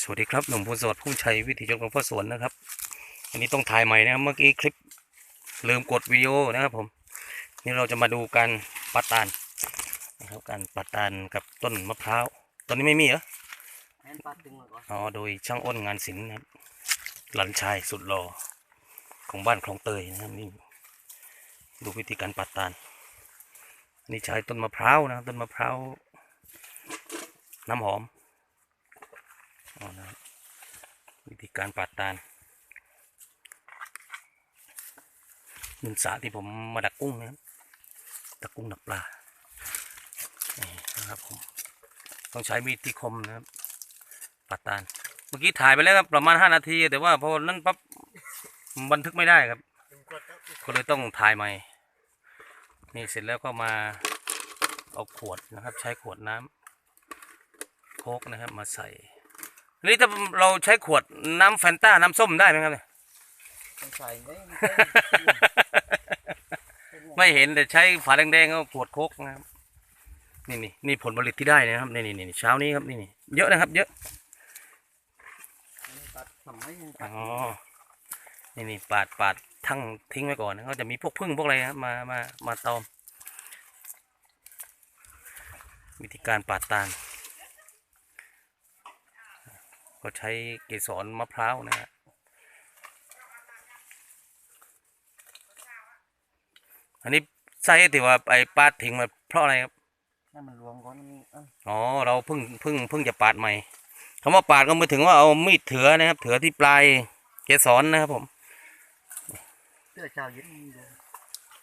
สวัสดีครับหนุ่มพลสวัสดิ์ผู้ชัยวิถีชนของพ่อสวนนะครับ อันนี้ต้องถ่ายใหม่นะครับเมื่อกี้คลิปลืมกดวิดีโอนะครับผม นี่เราจะมาดูการปัดตาลนะครับการปัดตาลกับต้นมะพร้าวตอนนี้ไม่มีเหรอแอนปลาตึงมาก่อนอ๋อโดยช่างอ้นงานศิลป์นะครับหลันชายสุดหล่อของบ้านคลองเตยนะครับนี่ดูวิธีการปัดตาลนี่ใช้ต้นมะพร้าวนะครับต้นมะพร้าวน้ำหอม อ๋อนะวิธีการปัดตาลนินสาที่ผมมาดักกุ้งนะดักกุ้งดักปลานี่นะครับผมต้องใช้มีดที่คมนะครับปัดตาลเมื่อกี้ถ่ายไปแล้วครับประมาณห้านาที แต่ว่าพอนั้นปั๊บบันทึกไม่ได้ครับ ก็เลยต้องถ่ายใหม่ นี่เสร็จแล้วก็มาเอาขวดนะครับ ใช้ขวดน้ำโคกนะครับมาใส่ อันนี้ถ้าเราใช้ขวดน้ำแฟนต้าน้ำส้มได้ไหมครับเนี่ย ต้องใส่ไว้ไม่เห็นแต่ใช้ฝาแดงๆก็ขวดโค้กนะครับ นี่นี่นี่ผลผลิตที่ได้นะครับนี่นี่นี่เช้านี้ครับนี่นี่เยอะนะครับ เยอะตัดทำไมอ๋อนี่นี่ปาดปาดทั้งทิ้งไว้ก่อนนะก็จะมีพวกพึ่งพวกอะไรครับมามามาตอม วิธีการปาดตาล ก็ใช้เกสรมะพร้าวนะฮะอันนี้ใส่ที่ว่าไอ้ปาดทิ้งมาเพราะอะไรครับให้มันรวมก่อนนี่เอ้าอ๋อเราเพิ่งเพิ่งเพิ่งจะปาดใหม่คำว่าปาดก็หมายถึงว่าเอามีดเถือนะครับ เถือที่ปลายเกสรนะครับผมเสื้อชาวเย็นมันดู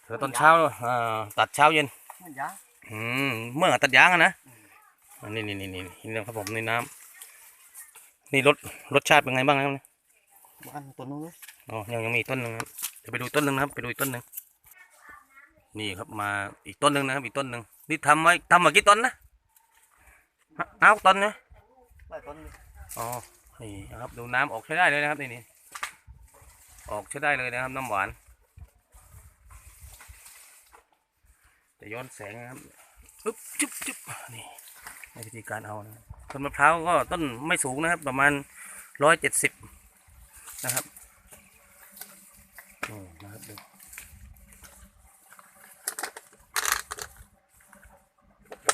เถือตอนเช้าอ่าตัดเช้าเย็นมันยางอืมเมื่อตัดยางอะนะอันนี้นี่นี่นี่นี่นะครับผมในน้ำ นี่รสรสชาติเป็นไงบ้างครับเนี่ยบ้านตัวนู้นเลยอ๋อยังยังมีอีกต้นหนึ่งครับเดี๋ยวไปดูต้นหนึ่งนะครับ ไปดูอีกต้นหนึ่งนี่ครับมาอีกต้นหนึ่งนะครับอีกต้นหนึ่งนี่ทำไว้ทำมากี่ต้นนะฮะเอาต้นนะไล่ต้นนี้อ๋อนี่นะครับดูน้ำออกใช้ได้เลยนะครับนี่นี่ออกใช้ได้เลยนะครับ น้ำหวานจะย้อนแสงนะครับอึ๊บจุ๊บจุ๊บนี่ในวิธีการเอานะ ต้นมะพร้าวก็ต้นไม่สูงนะครับ ประมาณร้อยเจ็ดสิบนะครับนี่นะครับดู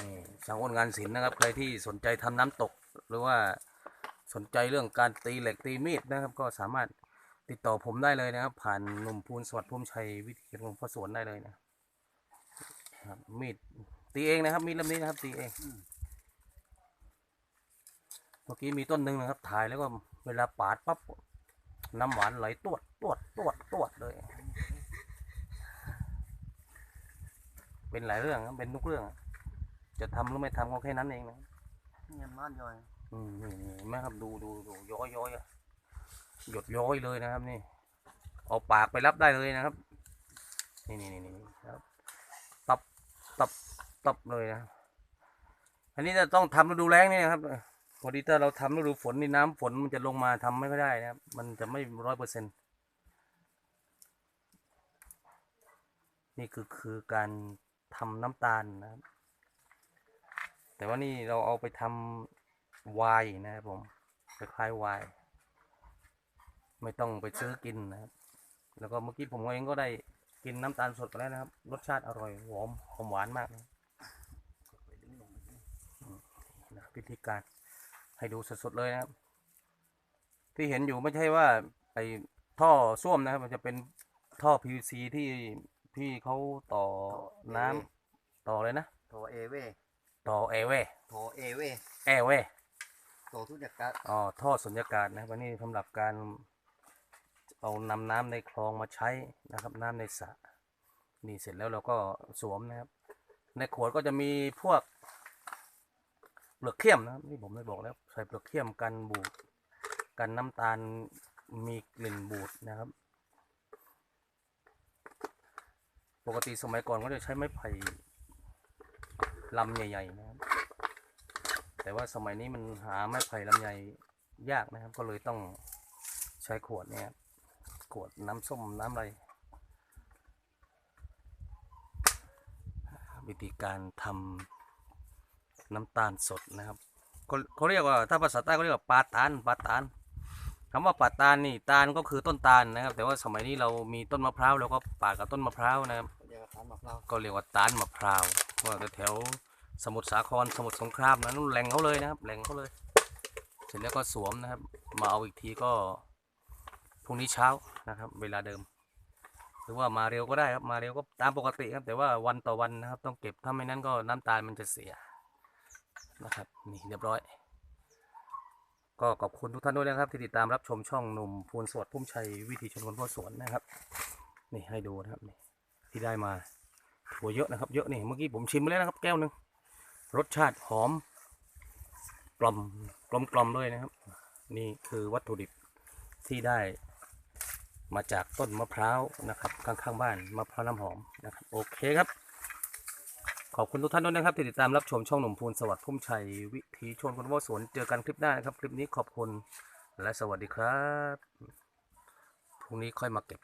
นี่ช่างอ้นงานศิลป์นะครับ ใครที่สนใจทำน้ำตก หรือว่าสนใจเรื่องการตีเหล็กตีมีดนะครับ ก็สามารถติดต่อผมได้เลยนะครับ ผ่านหนุ่มพูนสวัสดิ์พุ่มชัยวิทยาลงพ่อสวนได้เลยนะครับมีดตีเองนะครับมีดเล่มนี้นะครับตีเอง มื่อกี้มีต้นหนึ่งนะครับถ่ายแล้วก็เวลาปาดปั๊บน้ำหวานไหลตวดตวดตวดตวดเลย เป็นหลายเรื่องครับเป็นทุกเรื่อง จะทำหรือไม่ทำก็แค่นั้นเองนะเงียบมากย่อย อืมนี่นี่เห็นไหมครับดูดูดูย้อยย้อยอะหยดย้อยเลยนะครับ นี่ เอาปากไปรับได้เลยนะครับ นี่นี่นี่นี่ครับตับตับตับเลยนะ อันนี้จะต้องทำฤดูแล้งนี่นะครับ พอดีถ้าเราทำฤดูฝนนี่น้ำฝนมันจะลงมาทำไม่ค่อยได้นะครับ มันจะไม่ร้อยเปอร์เซ็นต์นี่คือคือการทำน้ำตาลนะครับ แต่ว่านี่เราเอาไปทำไวน์นะครับผมคล้ายไวน์ไม่ต้องไปซื้อกินนะครับ แล้วก็เมื่อกี้ผมเองก็ได้กินน้ำตาลสดไปแล้วนะครับ รสชาติอร่อยหอมหอมหวานมากนะอืมนะครับวิธีการ ให้ดูสดๆเลยนะครับ ที่เห็นอยู่ไม่ใช่ว่า ไอ้ท่อส้วมนะครับ มันจะเป็นท่อ PVC ที่พี่เขาต่อน้ำต่อเลยนะโถเอเวต่อแอร์เวย์โถเอเวแอร์เวย์โถทุกอย่างกะอ๋อท่อสุญญากาศนะครับอันนี้สำหรับการเอานำน้ำในคลองมาใช้นะครับ น้ำในสระนี่เสร็จแล้วเราก็สวมนะครับ ในขวดก็จะมีพวก เปลือกเขี้มนะครับนี่ผมได้บอกแล้ว ใส่เปลือกเขี้มกันบูดกันน้ำตาลมีกลิ่นบูดนะครับ ปกติสมัยก่อนก็จะใช้ไม้ไผ่ลำใหญ่ๆนะครับ แต่ว่าสมัยนี้มันหาไม้ไผ่ลำไยยากนะครับ ก็เลยต้องใช้ขวดเนี่ยขวดน้ำส้มน้ำอะไรวิธีการทำ น้ำตาลสดนะครับเขาเขาเรียกว่าถ้าภาษาใต้เขาเรียกว่าปาตานปาตานคำว่าปาตานนี่ตาลก็คือต้นตาลนะครับ แต่ว่าสมัยนี้เรามีต้นมะพร้าวเราก็ปาดกับต้นมะพร้าวนะครับเรียกว่าทานมะพร้าวก็เรียกว่าตาลมะพร้าวว่าแต่แถวสมุทรสาครสมุทรสงครามนั้นแหล่งเขาเลยนะครับแหล่งเขาเลย เสร็จแล้วก็สวมนะครับ มาเอาอีกทีก็พรุ่งนี้เช้านะครับ เวลาเดิม หรือว่ามาเร็วก็ได้ครับมาเร็วก็ตามปกติครับ แต่ว่าวันต่อวันนะครับ ต้องเก็บถ้าไม่นั้นก็น้ำตาลมันจะเสีย นะครับนี่เรียบร้อย ก็ขอบคุณทุกท่านด้วยนะครับที่ติดตามรับชมช่องหนุ่มพูนสวดพุ่มชัยวิถีชนคนพ่อสวนนะครับ นี่ให้ดูนะครับนี่ที่ได้มาถั่วเยอะนะครับเยอะนี่เมื่อกี้ผมชิมไปแล้วนะครับ แก้วหนึ่งรสชาติหอมกลมกลมกลมด้วยนะครับ นี่คือวัตถุดิบที่ได้มาจากต้นมะพร้าวนะครับ ข้างๆบ้านมะพร้าวน้ำหอมนะครับ โอเคครับ ขอบคุณทุกท่านด้วยนะครับที่ติดตามรับชมช่องหนุ่มพูนสวัสดิ์พุ่มชัยวิถีชนคนว่าสวนเจอกันคลิปหน้านะครับ คลิปนี้ขอบคุณและสวัสดีครับพรุ่งนี้ค่อยมาเก็บ